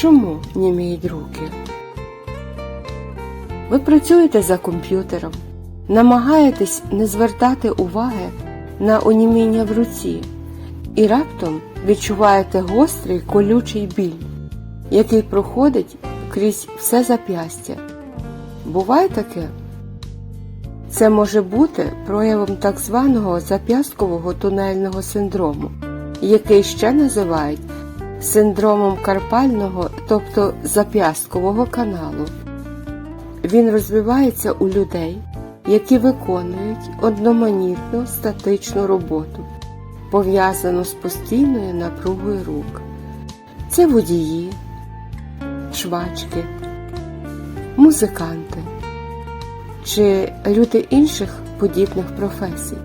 Чому німіють руки? Ви працюєте за комп'ютером, намагаєтесь не звертати уваги на оніміння в руці і раптом відчуваєте гострий колючий біль, який проходить крізь все зап'ястя. Буває таке? Це може бути проявом так званого зап'ясткового тунельного синдрому, який ще називають синдромом карпального, тобто зап'ясткового каналу. Він розвивається у людей, які виконують одноманітну статичну роботу, пов'язану з постійною напругою рук. Це водії, швачки, музиканти чи люди інших подібних професій.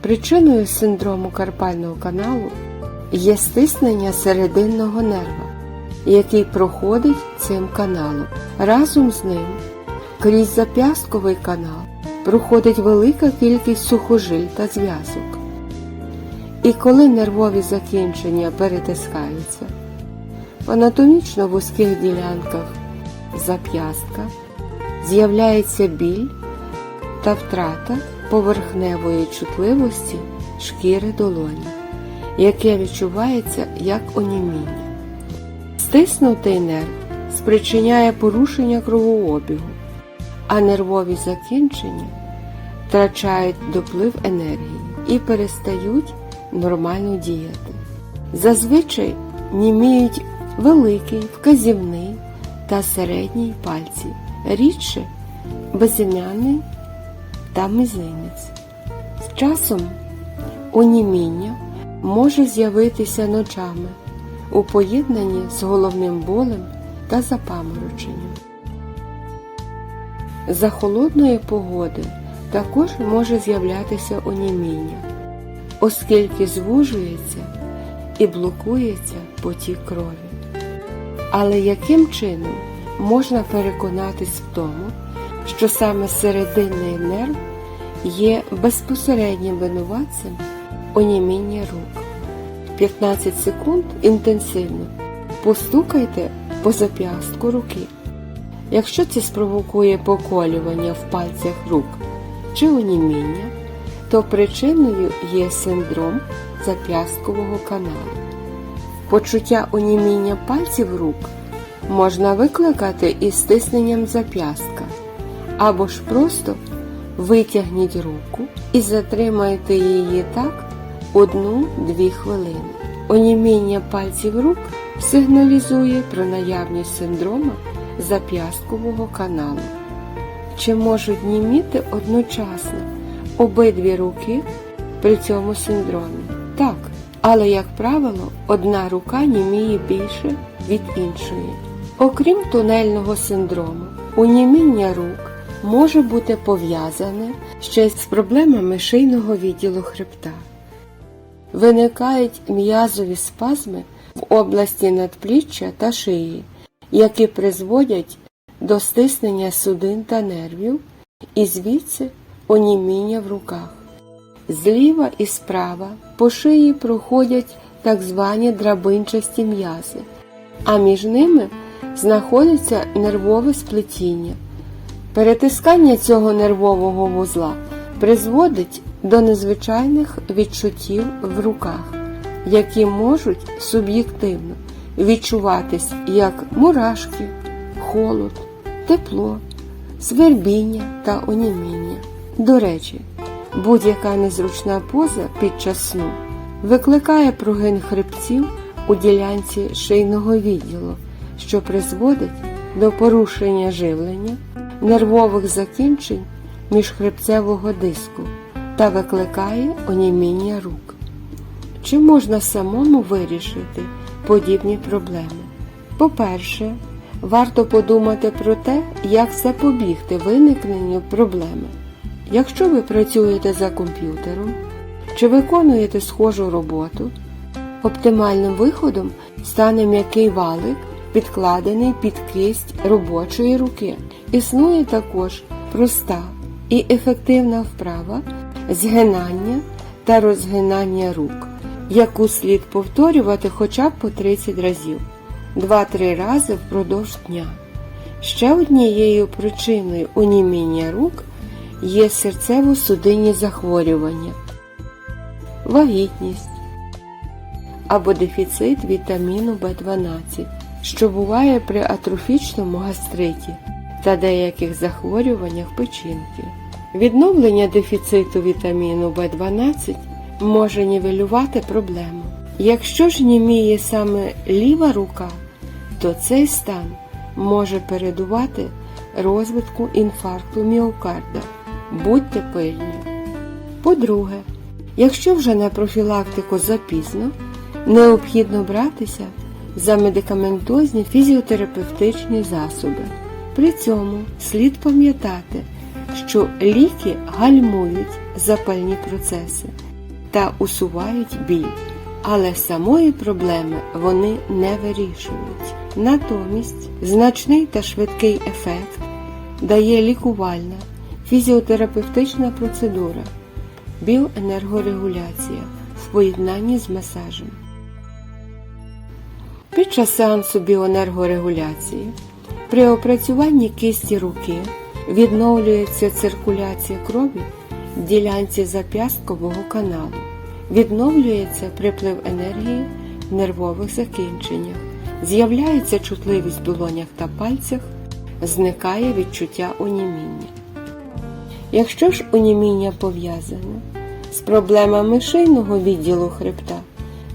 Причиною синдрому карпального каналу є стиснення серединного нерва, який проходить цим каналом. Разом з ним крізь зап'ястковий канал проходить велика кількість сухожиль та зв'язок. І коли нервові закінчення перетискаються, в анатомічно вузьких ділянках зап'ястка з'являється біль та втрата поверхневої чутливості шкіри долоні, яке відчувається як оніміння. Стиснутий нерв спричиняє порушення кровообігу, а нервові закінчення втрачають доплив енергії і перестають нормально діяти. Зазвичай німіють великий, вказівний та середній пальці, рідше безім'яний та мизинець. З часом оніміння може з'явитися ночами у поєднанні з головним болем та запамороченням. За холодної погоди також може з'являтися оніміння, оскільки звужується і блокується потік крові. Але яким чином можна переконатись в тому, що саме серединний нерв є безпосереднім винуватцем оніміння рук? 15 секунд інтенсивно постукайте по зап'ястку руки. Якщо це спровокує поколювання в пальцях рук чи оніміння, то причиною є синдром зап'ясткового каналу. Почуття оніміння пальців рук можна викликати із стисненням зап'ястка, або ж просто витягніть руку і затримайте її так 1-2 хвилини. Оніміння пальців рук сигналізує про наявність синдрома зап'ясткового каналу. Чи можуть німіти одночасно обидві руки при цьому синдромі? Так, але, як правило, одна рука німіє більше від іншої. Окрім тунельного синдрому, уніміння рук може бути пов'язане ще з проблемами шийного відділу хребта. Виникають м'язові спазми в області надпліччя та шиї, які призводять до стиснення судин та нервів і звідси оніміння в руках. Зліва і справа по шиї проходять так звані драбинчасті м'язи, а між ними знаходиться нервове сплетіння. Перетискання цього нервового вузла призводить до незвичайних відчуттів в руках, які можуть суб'єктивно відчуватись як мурашки, холод, тепло, свербіння та оніміння. До речі, будь-яка незручна поза під час сну викликає прогин хребців у ділянці шийного відділу, що призводить до порушення живлення, нервових закінчень міжхребцевого диску та викликає оніміння рук. Чи можна самому вирішити подібні проблеми? По-перше, варто подумати про те, як запобігти виникненню проблеми. Якщо ви працюєте за комп'ютером чи виконуєте схожу роботу, оптимальним виходом стане м'який валик, підкладений під кисть робочої руки. Існує також проста і ефективна вправа згинання та розгинання рук, яку слід повторювати хоча б по 30 разів. 2-3 рази впродовж дня. Ще однією причиною оніміння рук є серцево-судинні захворювання, вагітність або дефіцит вітаміну В12, що буває при атрофічному гастриті та деяких захворюваннях печінки. Відновлення дефіциту вітаміну В12 може нівелювати проблему. Якщо ж німіє саме ліва рука, то цей стан може передувати розвитку інфаркту міокарда. Будьте пильні. По-друге, якщо вже на профілактику запізно, необхідно братися за медикаментозні фізіотерапевтичні засоби. При цьому слід пам'ятати, що ліки гальмують запальні процеси та усувають біль, але самої проблеми вони не вирішують. Натомість значний та швидкий ефект дає лікувальна фізіотерапевтична процедура біоенергорегуляція в поєднанні з масажем. Під час сеансу біоенергорегуляції при опрацюванні кисті руки відновлюється циркуляція крові в ділянці зап'ясткового каналу, відновлюється приплив енергії в нервових закінченнях, з'являється чутливість в долонях та пальцях, зникає відчуття оніміння. Якщо ж оніміння пов'язане з проблемами шийного відділу хребта,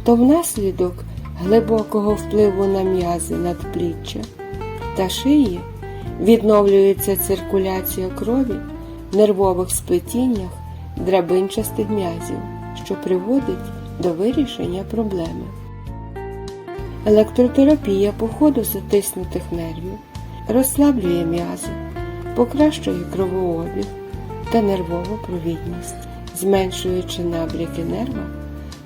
то внаслідок глибокого впливу на м'язи надпліччя та шиї відновлюється циркуляція крові в нервових сплетіннях драбинчастих м'язів, що приводить до вирішення проблеми. Електротерапія по ходу затиснутих нервів розслаблює м'язи, покращує кровообіг та нервову провідність, зменшуючи набряки нерва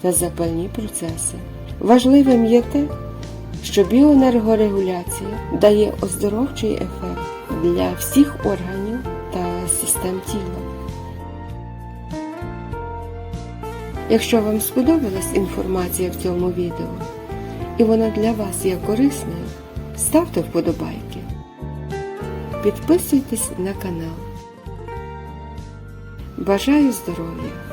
та запальні процеси. Важливим є те, що біоенергорегуляція дає оздоровчий ефект для всіх органів та систем тіла. Якщо вам сподобалась інформація в цьому відео і вона для вас є корисною, ставте вподобайки. Підписуйтесь на канал. Бажаю здоров'я!